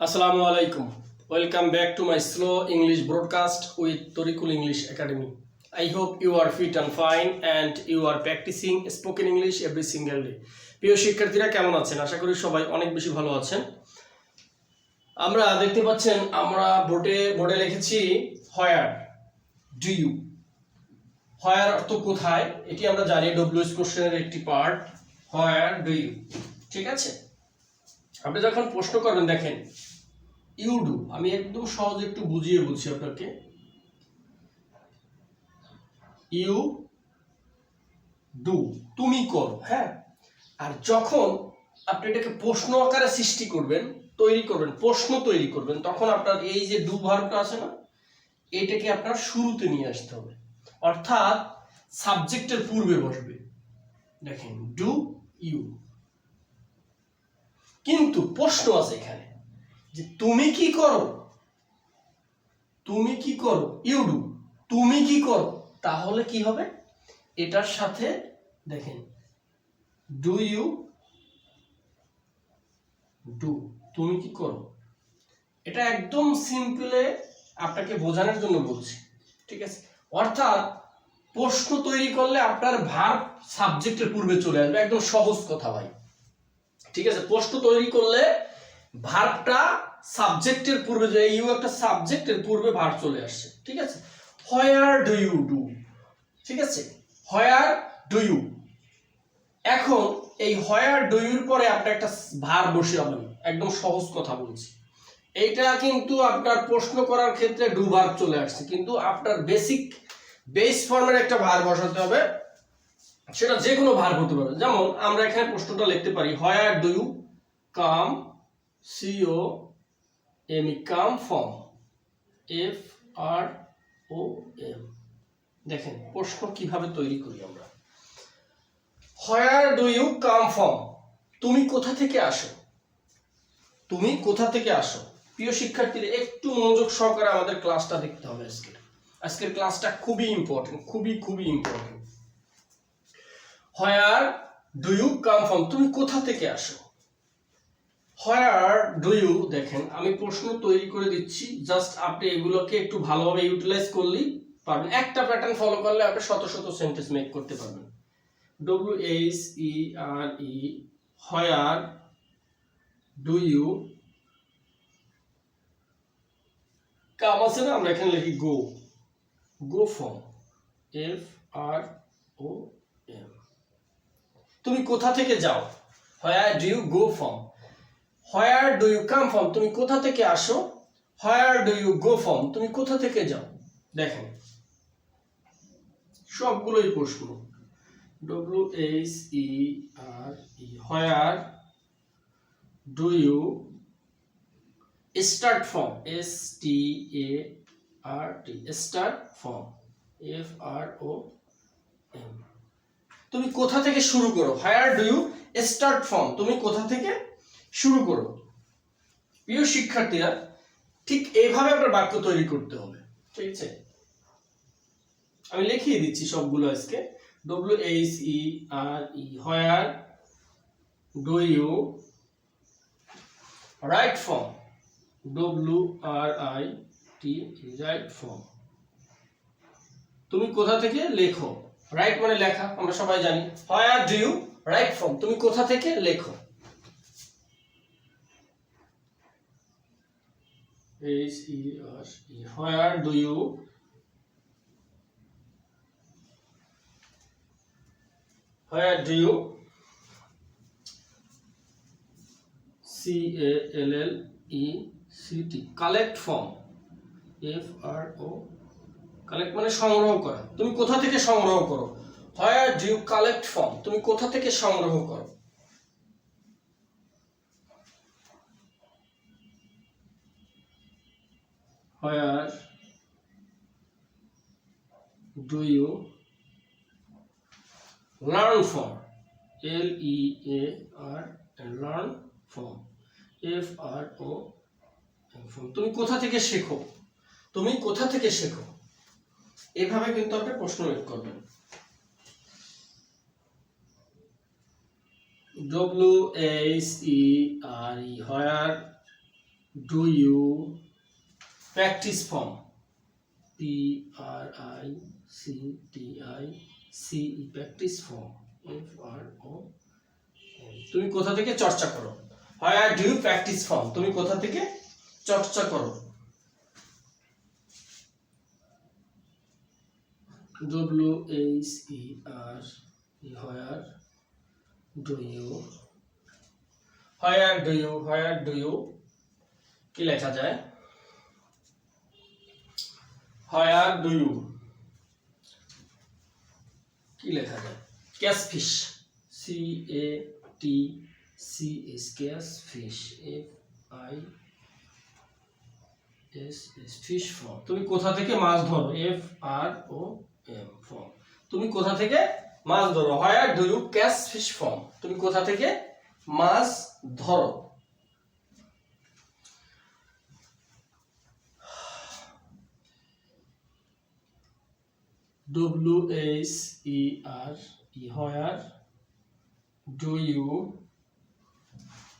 আসসালামু আলাইকুম। Welcome back to my slow English broadcast with Tarikul English academy I hope you are fit and fine and you are practising spoken English every single day প্রিয় শিক্ষার্থীরা, কেমন আছেন? আশা করি সবাই অনেক বেশি ভালো আছেন। আমরা দেখতে পাচ্ছেন, আমরা বোর্ডে বোর্ডে লিখেছি হয়ার ডি ইউ হয়ার অর্থ কোথায়? এটি আমরা জানি ডব্লিউএস কোশ্চেনের একটি পার্ট হয়ার ডি ইউ ঠিক আছে? আপনি যখন প্রশ্ন করবেন দেখেন ইউ ডু আমি একদম সহজ একটু বুঝিয়ে বলছি আপনাকে। ইউ ডু তুমি করো হ্যাঁ? আর যখন আপনি এটাকে প্রশ্ন আকারে সৃষ্টি করবেন, তৈরি করবেন, প্রশ্ন তৈরি করবেন, তখন আপনার এই যে ডু ভার্বটা আছে না, এটাকে আপনার শুরুতে নিয়ে আসতে হবে। অর্থাৎ সাবজেক্টের পূর্বে বসবে। দেখেন ডু ইউ কিন্তু প্রশ্ন আছে এখানে যে তুমি কি করো? তুমি কি করো? ইউ ডু তুমি কি করো? তাহলে কি হবে? এটার সাথে দেখেন ডু ইউ ডু তুমি কি করো? এটা একদম সিম্পলে আপনাকে বোঝানোর জন্য বলছি, ঠিক আছে? অর্থাৎ প্রশ্ন তৈরি করলে আপনার ভার সাবজেক্টের পূর্বে চলে আসবে, একদম সহজ কথা ভাই। ঠিক আছে, প্রশ্ন তৈরি করলে ভার্বটা সাবজেক্টের পূর্বে যে ইউ একটা সাবজেক্টের পূর্বে ভার্ব চলে আসছে, ঠিক আছে? হোয়ার ডু ইউ ডু ঠিক আছে? হোয়ার ডু ইউ এখন এই হোয়ার ডু ইউর পরে আপনি একটা ভার বসাবেন একদম সহজ কথা বলছি। এইটা কিন্তু আপনার প্রশ্ন করার ক্ষেত্রে ডু ভার্ব চলে আসছে, কিন্তু আপনার বেসিক বেস ফর্মের একটা ভার বসাতে হবে। সেটা যে কোনো ভার হতে পারে। যেমন আমরা এখানে প্রশ্নটা লিখতে পারি where do you come C O M come from F R O M দেখেন, প্রশ্ন কীভাবে তৈরি করি আমরা? Where do you come from তুমি কোথা থেকে আসো? তুমি কোথা থেকে আসো? প্রিয় শিক্ষার্থীরা, একটু মনোযোগ সহকারে আমাদের ক্লাসটা দেখতে হবে আজকের। আজকের ক্লাসটা খুবই ইম্পর্টেন্ট খুবই খুবই important where do you come from তুমি কোথা থেকে আসো? হোয়ার ডু ইউ দেখেন, আমি প্রশ্ন তৈরি করে দিচ্ছি জাস্ট আপনি এগুলোকে একটু ভালোভাবে ইউটিলাইজ করলেই পারবেন। একটা প্যাটার্ন ফলো করলে আপনি শত শত সেন্টেন্স মেক করতে পারবেন। W H E R E where do you come আছে না? আমরা এখানে লিখি go go from F R O M তুমি কোথা থেকে যাও? Where do you go from where do you come from তুমি কোথা থেকে আসো? Where do you go from তুমি কোথা থেকে যাও? দেখেন। সবগুলোই প্রশ্ন। W H E R E where do you start from S T A R T start from F R O M তুমি কোথা থেকে শুরু করো? Where do you start from তুমি কোথা থেকে শুরু করো? প্রিয় শিক্ষার্থীরা, ঠিক এইভাবে আপনার বাক্য তৈরি করতে হবে। ঠিক আছে? আমি লিখিয়ে দিচ্ছি সবগুলো আজকে। W H E R E where do you write from W R I T write from তুমি কোথা থেকে লেখো? রাইট মানে লেখা, আমরা সবাই জানি। Where do you write from তুমি কোথা থেকে লেখো? H E R E where do you where do you C A L L E C T collect from F R O collect মানে সংগ্রহ করা। তুমি কোথা থেকে সংগ্রহ করো? Where do you collect from তুমি কোথা থেকে সংগ্রহ করো? Where do you learn from L E A R learn from F R O তুমি কোথা থেকে শেখো? তুমি কোথা থেকে শেখো? এভাবে কিন্তু আপনি প্রশ্ন মেক করবেন। W H E R E where do you practise from P R I C T I C E practise from F R O তুমি কোথা থেকে চর্চা করো? Where do you practise from তুমি কোথা থেকে চর্চা করো? W H E R where do you where do you where do you কি লেখা যায়? হোয়ার ডু ইউ কি লেখা যায়? Catch fish C A T C S catch fish F I S S fish from তুমি কোথা থেকে মাছ ধরো? এফ আর ও ফর্ম তুমি কোথা থেকে? মাছ ধরো। Where do you catch fish from তুমি কোথা থেকে? মাছ ধরো। W H E R E where do you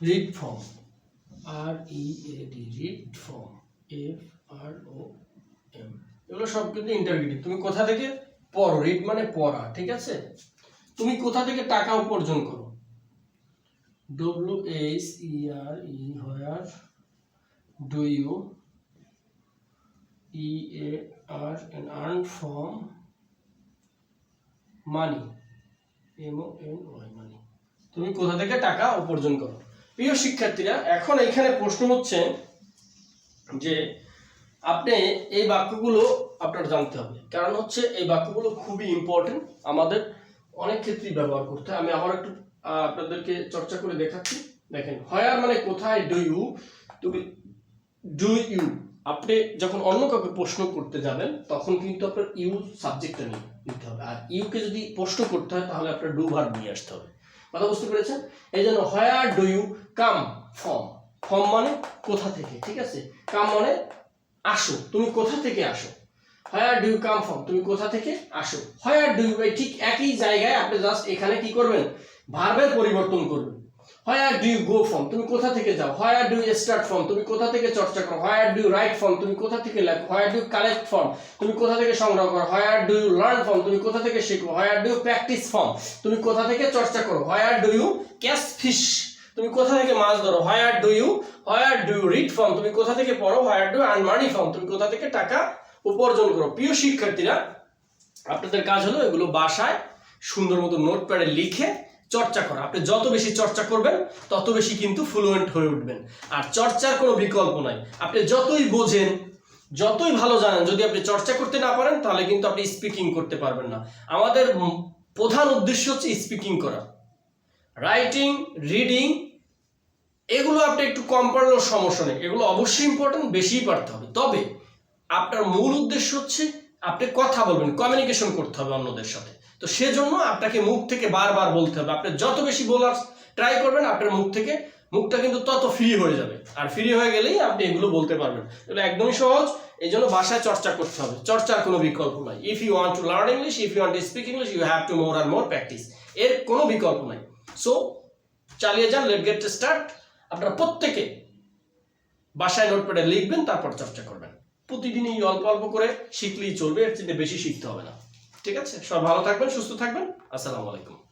read from R E A D read from F R O M এগুলো সব কিন্তু ইন্টারগ্রেটিভ তুমি কোথা থেকে পড়ো? রিড মানে পড়া, ঠিক আছে? তুমি কোথা থেকে টাকা উপার্জন করো? W H E R E do E A R N earn from money M O N Y money তুমি কোথা থেকে টাকা উপার্জন করো? প্রিয় শিক্ষার্থীরা, এখন এখানে প্রশ্ন হচ্ছে যে আপনি এই বাক্যগুলো আপনার জানতে হবে। কারণ হচ্ছে এই বাক্যগুলো খুবই ইম্পর্টেন্ট আমাদের অনেক ক্ষেত্রেই ব্যবহার করতে আমি আবার একটু আপনাদেরকে চর্চা করে দেখাচ্ছি। দেখেন হয়ার মানে কোথায় ডু ইউ তুমি ডু ইউ আপনি যখন অন্য কাউকে প্রশ্ন করতে যাবেন, তখন কিন্তু আপনার ইউ সাবজেক্টটা নিয়ে নিতে হবে। আর ইউকে যদি প্রশ্ন করতে হয়, তাহলে আপনার ডু ভার্ব নিয়ে আসতে হবে। কথা বুঝতে পেরেছেন? এই জন্য where do you come from from মানে কোথা থেকে, ঠিক আছে? কাম মানে আসো, তুমি কোথা থেকে আসো? Where do you come from তুমি কোথা থেকে আসো? হোয়ার ডু ইউ ঠিক একই জায়গায় আপনি জাস্ট এখানে কি করবেন? ভার্বের পরিবর্তন করবেন। Where do you go from তুমি কোথা থেকে যাও? Where do you start from তুমি কোথা থেকে চর্চা করো? Where do you write from তুমি কোথা থেকে লেখো? Where do you collect from তুমি কোথা থেকে সংগ্রহ করো? Where do you learn from তুমি কোথা থেকে শেখো? Where do you practise from তুমি কোথা থেকে চর্চা করো? Where do you catch fish তুমি কোথা থেকে মাছ ধরো? Where do you where do you read from তুমি কোথা থেকে পড়ো? Where do earn money from তুমি কোথা থেকে টাকা উপার্জন করো? প্রিয় শিক্ষার্থীরা, আপনাদের কাজ হলো এগুলো বাসায় সুন্দর মতো নোটপ্যাডে লিখে চর্চা করা। আপনি যত বেশি চর্চা করবেন, তত বেশি কিন্তু ফ্লুয়েন্ট হয়ে উঠবেন। আর চর্চার কোনো বিকল্প নাই। আপনি যতই বোঝেন, যতই ভালো জানেন, যদি আপনি চর্চা করতে না পারেন, তাহলে কিন্তু আপনি স্পিকিং করতে পারবেন না। আমাদের প্রধান উদ্দেশ্য হচ্ছে স্পিকিং করা। রাইটিং রিডিং এগুলো আপনি একটু কম পারলেও সমস্যা নেই। এগুলো অবশ্যই ইম্পর্টেন্ট বেশিই পারতে হবে। তবে আপনার মূল উদ্দেশ্য হচ্ছে আপনি কথা বলবেন কমিউনিকেশন করতে হবে অন্যদের সাথে। তো সেজন্য আপনাকে মুখ থেকে বারবার বলতে হবে। আপনি যত বেশি বলার ট্রাই করবেন, আপনার মুখ থেকে মুখটা কিন্তু তত ফ্রি হয়ে যাবে। আর ফ্রি হয়ে গেলেই আপনি এগুলো বলতে পারবেন। এগুলো একদমই সহজ। এই জন্য ভাষায় চর্চা করতে হবে। চর্চার কোনো বিকল্প নাই। If you want to learn English if you want to speak English you have to more R more practice এর কোনো বিকল্প নাই। সো চালিয়ে যান লেট গেট স্টার্ট আপনারা প্রত্যেকে বাসায় নোটপ্যাডে লিখবেন, তারপর চর্চা করবেন। প্রতিদিনই অল্প অল্প করে শিখলেই চলবে, এর চেয়ে বেশি শিখতে হবে না। ঠিক আছে? সব ভালো থাকবেন, সুস্থ থাকবেন। আসসালামু আলাইকুম।